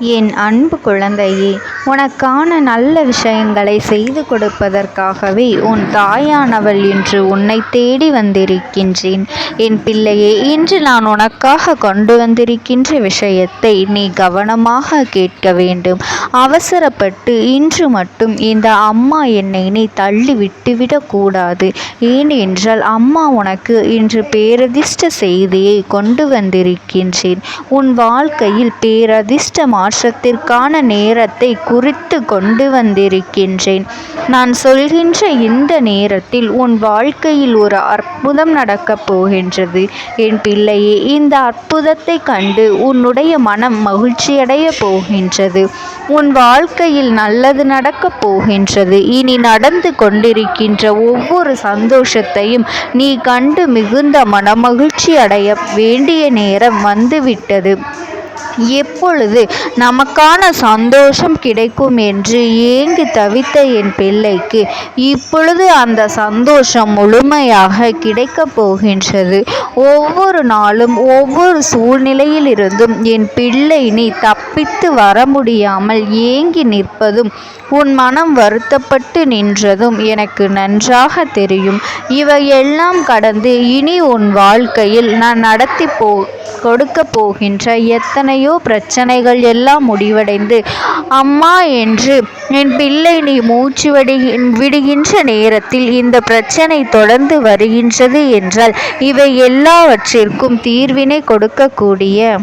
என் அன்பு குழந்தையே உனக்கான நல்ல விஷயங்களை செய்து கொடுப்பதற்காகவே உன் தாயானவள் இன்று உன்னை தேடி வந்திருக்கின்றேன். என் பிள்ளையே இன்று நான் உனக்காக கொண்டு வந்திருக்கின்ற விஷயத்தை நீ கவனமாக கேட்க வேண்டும். அவசரப்பட்டு இன்று மட்டும் இந்த அம்மா என்னை நீ தள்ளி விட்டுவிடக்கூடாது ஏனென்றால் அம்மா உனக்கு இன்று பேரதிர்ஷ்ட செய்தியை கொண்டு வந்திருக்கின்றேன். உன் வாழ்க்கையில் பேரதிர்ஷ்ட மாற்றத்திற்கான நேரத்தை குறித்து கொண்டு வந்திருக்கின்றேன். நான் சொல்கின்ற இந்த நேரத்தில் உன் வாழ்க்கையில் ஒரு அற்புதம் நடக்கப் போகின்றது. என் பிள்ளையே இந்த அற்புதத்தை கண்டு உன்னுடைய மனம் மகிழ்ச்சியடைய போகின்றது. உன் வாழ்க்கையில் நல்லது நடக்கப் போகின்றது. இனி நடந்து கொண்டிருக்கின்ற ஒவ்வொரு சந்தோஷத்தையும் நீ கண்டு மிகுந்த மனமகிழ்ச்சி அடைய வேண்டிய நேரம் வந்துவிட்டது. எப்பொழுது நமக்கான சந்தோஷம் கிடைக்கும் என்று ஏங்கி தவித்த என் பிள்ளைக்கு இப்பொழுது அந்த சந்தோஷம் முழுமையாக கிடைக்கப் போகின்றது. ஒவ்வொரு நாளும் ஒவ்வொரு சூழ்நிலையிலிருந்தும் என் பிள்ளை நீ தப்பித்து வர முடியாமல் ஏங்கி நிற்பதும் உன் மனம் வருத்தப்பட்டு நின்றதும் எனக்கு நன்றாக தெரியும். இவையெல்லாம் கடந்து இனி உன் வாழ்க்கையில் நான் நடத்தி போ கொடுக்க போகின்ற எத்தனையோ பிரச்சனைகள் எல்லாம் முடிவடைந்து அம்மா என்று என் பிள்ளை நீ மூச்சு வடி விடுகின்ற நேரத்தில் இந்த பிரச்சனை தொடர்ந்து வருகின்றது என்றால் இவை எல்லாவற்றிற்கும் தீர்வினை கொடுக்கக்கூடிய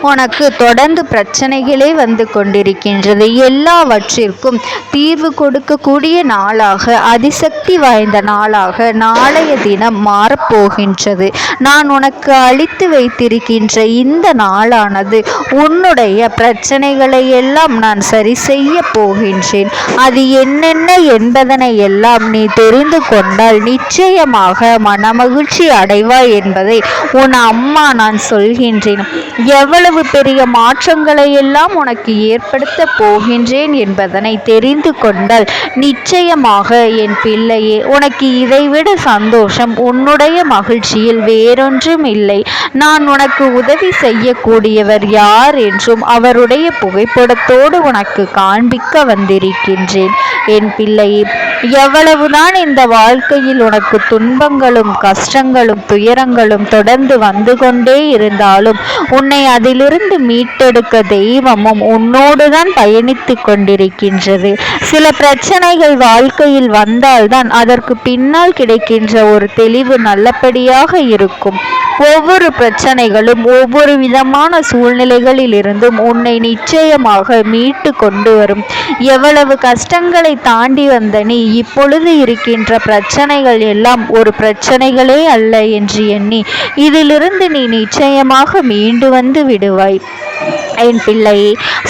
உனக்கு தொடர்ந்து பிரச்சனைகளே வந்து கொண்டிருக்கின்றது. எல்லாவற்றிற்கும் தீர்வு கொடுக்கக்கூடிய நாளாக அதிசக்தி வாய்ந்த நாளாக நாளைய தினம் மாறப்போகின்றது. நான் உனக்கு அளித்து வைத்திருக்கின்ற இந்த நாளானது உன்னுடைய பிரச்சனைகளை எல்லாம் நான் சரி செய்ய போகின்றேன். அது என்னென்ன என்பதனை எல்லாம் நீ தெரிந்து கொண்டால் நிச்சயமாக மனமகிழ்ச்சி அடைவாய் என்பதை உன் அம்மா நான் சொல்கின்றேன். எவ்வளவு எவ்வளவு பெரிய மாற்றங்களை எல்லாம் உனக்கு ஏற்படுத்த போகின்றேன் என்பதனை தெரிந்து கொண்டால் நிச்சயமாக என் பிள்ளையே உனக்கு இதைவிட சந்தோஷம் உன்னுடைய மகிழ்ச்சியில் வேறொன்றும் இல்லை. நான் உனக்கு உதவி செய்யக்கூடியவர் யார் என்றும் அவருடைய புகைப்படத்தோடு உனக்கு காண்பிக்க வந்திருக்கின்றேன். என் பிள்ளையே எவ்வளவுதான் இந்த வாழ்க்கையில் உனக்கு துன்பங்களும் கஷ்டங்களும் துயரங்களும் தொடர்ந்து வந்து கொண்டே இருந்தாலும் உன்னை அதில் அதிலிருந்து மீட்டெடுக்க தெய்வமும் உன்னோடுதான் பயணித்து கொண்டிருக்கின்றது. சில பிரச்சனைகள் வாழ்க்கையில் வந்தால்தான் அதற்கு பின்னால் கிடைக்கின்ற ஒரு தெளிவு நல்லபடியாக இருக்கும். ஒவ்வொரு பிரச்சனைகளும் ஒவ்வொரு விதமான சூழ்நிலைகளிலிருந்தும் உன்னை நிச்சயமாக மீட்டு கொண்டு வரும். எவ்வளவு கஷ்டங்களை தாண்டி வந்த நீ இப்பொழுது இருக்கின்ற பிரச்சனைகள் எல்லாம் ஒரு பிரச்சனைகளே அல்ல என்று எண்ணி இதிலிருந்து நீ நிச்சயமாக மீண்டு வந்து விடுவாய். என் பிள்ளை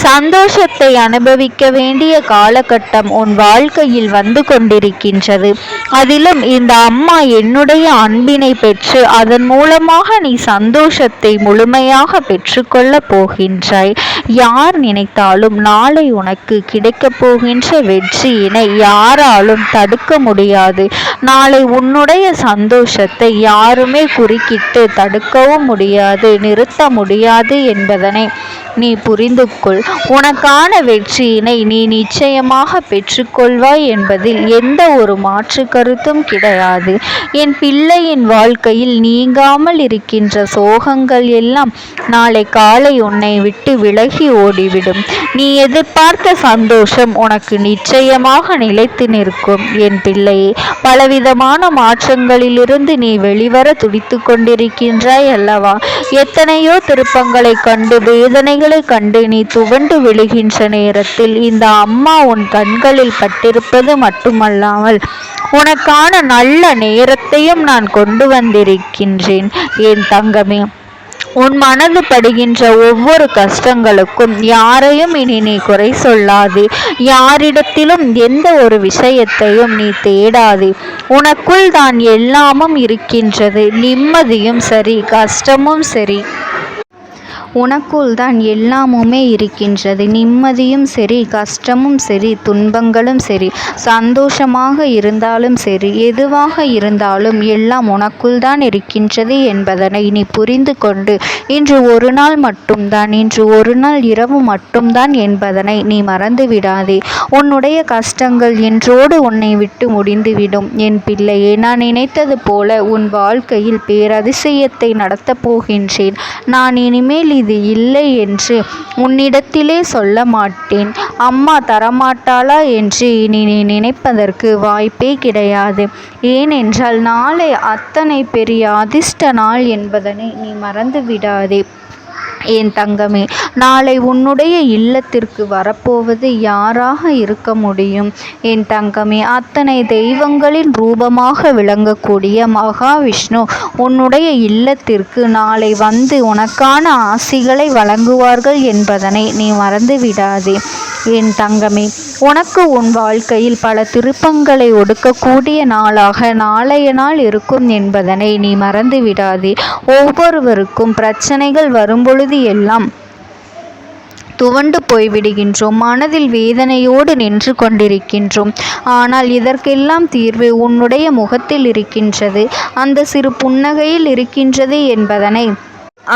சந்தோஷத்தை அனுபவிக்க வேண்டிய காலகட்டம் உன் வாழ்க்கையில் வந்து கொண்டிருக்கின்றது. அதிலும் இந்த அம்மா என்னுடைய அன்பினை பெற்று அதன் மூலமாக நீ சந்தோஷத்தை முழுமையாக பெற்றுக்கொள்ளப் போகின்றாய். யார் நினைத்தாலும் நாளை உனக்கு கிடைக்கப் போகின்ற வெற்றியினை யாராலும் தடுக்க முடியாது. நாளை உன்னுடைய சந்தோஷத்தை யாருமே குறுக்கிட்டு தடுக்கவும் முடியாது நிறுத்த முடியாது என்பதனை நீ புரிந்து கொள் உனக்கான வெற்றியினை நீ நிச்சயமாக பெற்றுக்கொள்வாய் என்பதில் எந்த ஒரு மாற்று கருத்தும் கிடையாது. என் பிள்ளையின் வாழ்க்கையில் நீங்காமல் இருக்கின்ற சோகங்கள் எல்லாம் நாளை காலை உன்னை விட்டு விலகி ஓடிவிடும். நீ எதிர்பார்த்த சந்தோஷம் உனக்கு நிச்சயமாக நிலைத்து நிற்கும். என் பிள்ளையே பலவிதமான மாற்றங்களிலிருந்து நீ வெளிவர துடித்து கொண்டிருக்கின்றாய் அல்லவா? எத்தனையோ திருப்பங்களை கண்டு வேதனைகள் கண்களை கண்டு நீ துவண்டு விழுகின்ற நேரத்தில் இந்த அம்மா உன் கண்களில் பட்டிருப்பது மட்டுமல்லாமல் உனக்கான நல்ல நேரத்தையும் நான் கொண்டு வந்திருக்கின்றேன். என் தங்கமே? உன் மனது படுகின்ற ஒவ்வொரு கஷ்டங்களுக்கும் யாரையும் இனி நீ குறை சொல்லாது. யாரிடத்திலும் எந்த ஒரு விஷயத்தையும் நீ தேடாது. உனக்குள் தான் எல்லாமும் இருக்கின்றது. நிம்மதியும் சரி கஷ்டமும் சரி. உனக்குள் தான் எல்லாமுமே இருக்கின்றது. நிம்மதியும் சரி கஷ்டமும் சரி துன்பங்களும் சரி சந்தோஷமாக இருந்தாலும் சரி எதுவாக இருந்தாலும் எல்லாம் உனக்குள் தான் இருக்கின்றது என்பதனை நீ புரிந்து கொண்டு இன்று ஒரு நாள் மட்டும்தான் இன்று ஒரு நாள் இரவு மட்டும்தான் என்பதனை நீ மறந்து விடாதே. உன்னுடைய கஷ்டங்கள் என்றோடு உன்னை விட்டு முடிந்துவிடும். என் பிள்ளையே நான் நினைத்தது போல உன் வாழ்க்கையில் பேரதிசயத்தை நடத்தப் போகின்றேன். நான் இனிமேல் இது இல்லை என்று உன்னிடத்திலே சொல்ல மாட்டேன் அம்மா தரமாட்டாளா என்று இனி நீ நினைப்பதற்கு வாய்ப்பே கிடையாது. ஏனென்றால் நாளை அத்தனை பெரிய அதிர்ஷ்ட நாள் என்பதனை நீ மறந்து விடாதே என் தங்கமே நாளை உன்னுடைய இல்லத்திற்கு வரப்போவது யாராக இருக்க முடியும்? என் தங்கமே அத்தனை தெய்வங்களின் ரூபமாக விளங்கக்கூடிய மகாவிஷ்ணு உன்னுடைய இல்லத்திற்கு நாளை வந்து உனக்கான ஆசிகளை வழங்குவார்கள் என்பதனை நீ மறந்து விடாதே. என் தங்கமே உனக்கு உன் வாழ்க்கையில் பல திருப்பங்களை ஒடுக்கக்கூடிய நாளாக நாளைய நாள் இருக்கும் என்பதனை நீ மறந்து விடாதே. ஒவ்வொருவருக்கும் பிரச்சனைகள் வரும்பொழுது எல்லாம் துவண்டு போய்விடுகின்றோம். மனதில் வேதனையோடு நின்று கொண்டிருக்கின்றோம். ஆனால் இதற்கெல்லாம் தீர்வு உன்னுடைய முகத்தில் இருக்கின்றது. அந்த சிறு புன்னகையில் இருக்கின்றது என்பதனை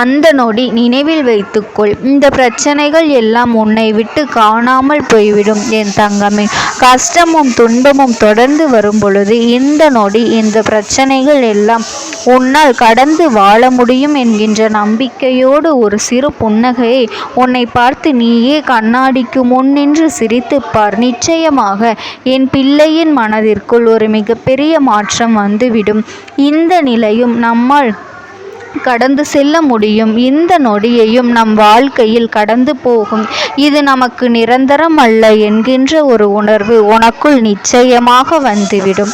அந்த நொடி நினைவில் வைத்துக்கொள். இந்த பிரச்சனைகள் எல்லாம் உன்னை விட்டு காணாமல் போய்விடும் என் தங்கமே. கஷ்டமும் துன்பமும் தொடர்ந்து வரும் பொழுது இந்த நொடி இந்த பிரச்சனைகள் எல்லாம் உன்னால் கடந்து வாழ முடியும் என்கின்ற நம்பிக்கையோடு ஒரு சிறு புன்னகையை உன்னை பார்த்து நீயே கண்ணாடிக்கு முன் நின்று சிரித்து நிச்சயமாக என் பிள்ளையின் மனதிற்குள் ஒரு மிகப்பெரிய மாற்றம் வந்துவிடும். இந்த நிலையும் நம்மால் கடந்து செல்ல முடியும். இந்த நொடியையும் நம் வாழ்க்கையில் கடந்து போகும். இது நமக்கு நிரந்தரம் அல்ல என்கின்ற ஒரு உணர்வு உனக்குள் நிச்சயமாக வந்துவிடும்.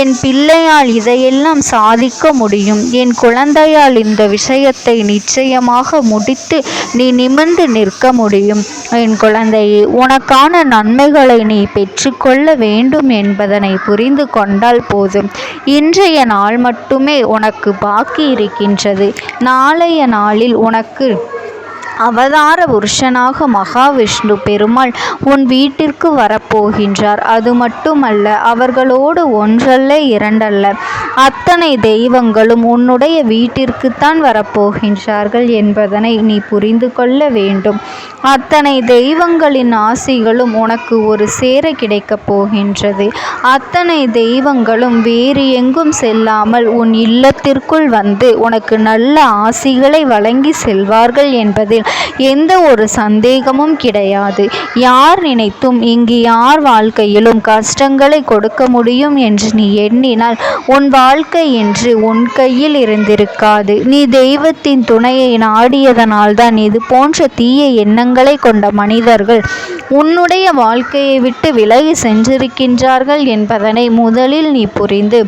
என் பிள்ளையால் இதையெல்லாம் சாதிக்க முடியும். என் குழந்தையால் இந்த விஷயத்தை நிச்சயமாக முடித்து நீ நிமிர்ந்து நிற்க முடியும். என் குழந்தையே உனக்கான நன்மைகளை நீ பெற்றுக்கொள்ள வேண்டும் என்பதனை புரிந்து கொண்டால் போதும். இன்றைய நாள் மட்டுமே உனக்கு பாக்கி இருக்கின்றது நாளைய நாளில் உனக்கு அவதார புருஷனாக மகாவிஷ்ணு பெருமாள் உன் வீட்டிற்கு வரப்போகின்றார். அது மட்டுமல்ல அவர்களோடு ஒன்றல்ல இரண்டல்ல. அத்தனை தெய்வங்களும் உன்னுடைய வீட்டிற்குத்தான் வரப்போகின்றார்கள் என்பதனை நீ புரிந்து கொள்ள வேண்டும். அத்தனை தெய்வங்களின் ஆசிகளும் உனக்கு ஒரு சேர கிடைக்கப் போகின்றது. அத்தனை தெய்வங்களும் வேறு எங்கும் செல்லாமல் உன் இல்லத்திற்குள் வந்து உனக்கு நல்ல ஆசிகளை வழங்கி செல்வார்கள் என்பதில் எந்த ஒரு சந்தேகமும் கிடையாது. யார் நினைத்தும் இங்கு யார் வாழ்க்கையிலும் கஷ்டங்களை கொடுக்க முடியும் என்று நீ எண்ணினால் உன் வாழ்க்கை என்று உன் கையில் இருந்திருக்காது. நீ தெய்வத்தின் துணையை நாடியதனால்தான் இது போன்ற தீய எண்ணங்களை கொண்ட மனிதர்கள் உன்னுடைய வாழ்க்கையை விட்டு விலகி சென்றிருக்கின்றார்கள் என்பதனை முதலில் நீ புரிந்து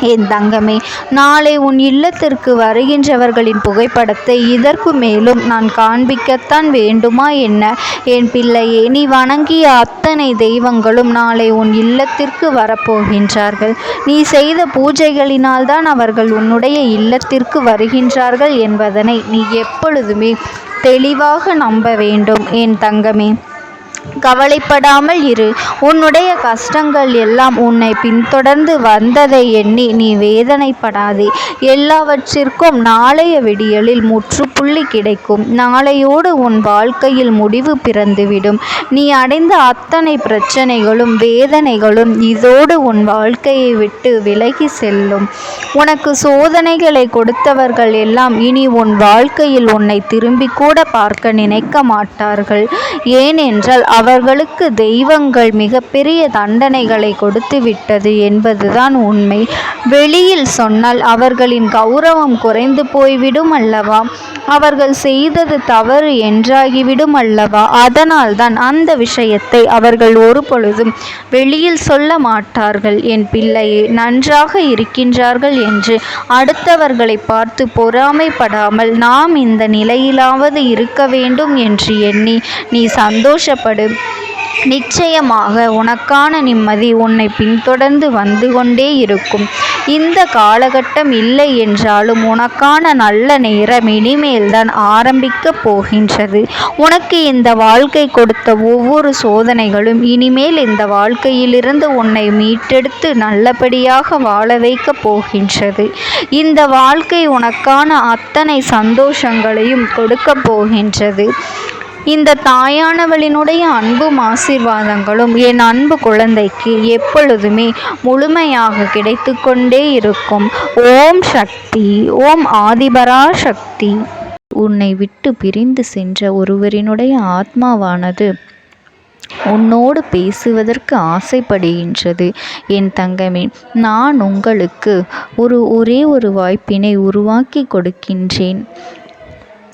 என் தங்கமே நாளை உன் இல்லத்திற்கு வருகின்றவர்களின் புகைப்படத்தை இதற்கு மேலும் நான் காண்பிக்கத்தான் வேண்டுமா என்ன? என் பிள்ளையே நீ வணங்கிய அத்தனை தெய்வங்களும் நாளை உன் இல்லத்திற்கு வரப்போகின்றார்கள். நீ செய்த பூஜைகளினால்தான் அவர்கள் உன்னுடைய இல்லத்திற்கு வருகின்றார்கள் என்பதனை நீ எப்பொழுதுமே தெளிவாக நம்ப வேண்டும் என் தங்கமே. கவலைப்படாமல் இரு. உன்னுடைய கஷ்டங்கள் எல்லாம் உன்னை பின்தொடர்ந்து வந்ததை எண்ணி நீ வேதனைப்படாதே. எல்லாவற்றிற்கும் நாளைய விடியலில் முற்றுப்புள்ளி கிடைக்கும். நாளையோடு உன் வாழ்க்கையில் முடிவு பிறந்துவிடும். நீ அடைந்த அத்தனை பிரச்சனைகளும் வேதனைகளும் இதோடு உன் வாழ்க்கையை விட்டு விலகி செல்லும். உனக்கு சோதனைகளை கொடுத்தவர்கள் எல்லாம் இனி உன் வாழ்க்கையில் உன்னை திரும்பி கூட பார்க்க நினைக்க மாட்டார்கள். ஏனென்றால் அவர்களுக்கு தெய்வங்கள் மிகப்பெரிய தண்டனைகளை கொடுத்துவிட்டது என்பதுதான் உண்மை. வெளியில் சொன்னால் அவர்களின் கௌரவம் குறைந்து போய்விடும் அல்லவா? அவர்கள் செய்தது தவறு என்றாகிவிடும் அல்லவா? அதனால்தான் அந்த விஷயத்தை அவர்கள் ஒரு பொழுதும் வெளியில் சொல்ல மாட்டார்கள். என் பிள்ளையே நன்றாக இருக்கின்றார்கள் என்று அடுத்தவர்களை பார்த்து பொறாமைப்படாமல் நாம் இந்த நிலையிலாவது இருக்க வேண்டும் என்று எண்ணி நீ சந்தோஷப்படு. நிச்சயமாக உனக்கான நிம்மதி உன்னை பின்தொடர்ந்து வந்து கொண்டே இருக்கும். இந்த காலகட்டம் இல்லை என்றாலும் உனக்கான நல்ல நேரம் இனிமேல்தான் ஆரம்பிக்கப் போகின்றது. உனக்கு இந்த வாழ்க்கை கொடுத்த ஒவ்வொரு சோதனைகளும் இனிமேல் இந்த வாழ்க்கையிலிருந்து உன்னை மீட்டெடுத்து நல்லபடியாக வாழ வைக்கப் போகின்றது. இந்த வாழ்க்கை உனக்கான அத்தனை சந்தோஷங்களையும் கொடுக்கப் போகின்றது. இந்த தாயானவளினுடைய அன்பும் ஆசீர்வாதங்களும் என் அன்பு குழந்தைக்கு எப்பொழுதுமே முழுமையாக கிடைத்து கொண்டே இருக்கும். ஓம் சக்தி ஓம் ஆதிபரா சக்தி உன்னை விட்டு பிரிந்து சென்ற ஒருவரினுடைய ஆத்மாவானது உன்னோடு பேசுவதற்கு ஆசைப்படுகின்றது. என் தங்கமே நான் உங்களுக்கு ஒரு ஒரே ஒரு வாய்ப்பினை உருவாக்கி கொடுக்கின்றேன்.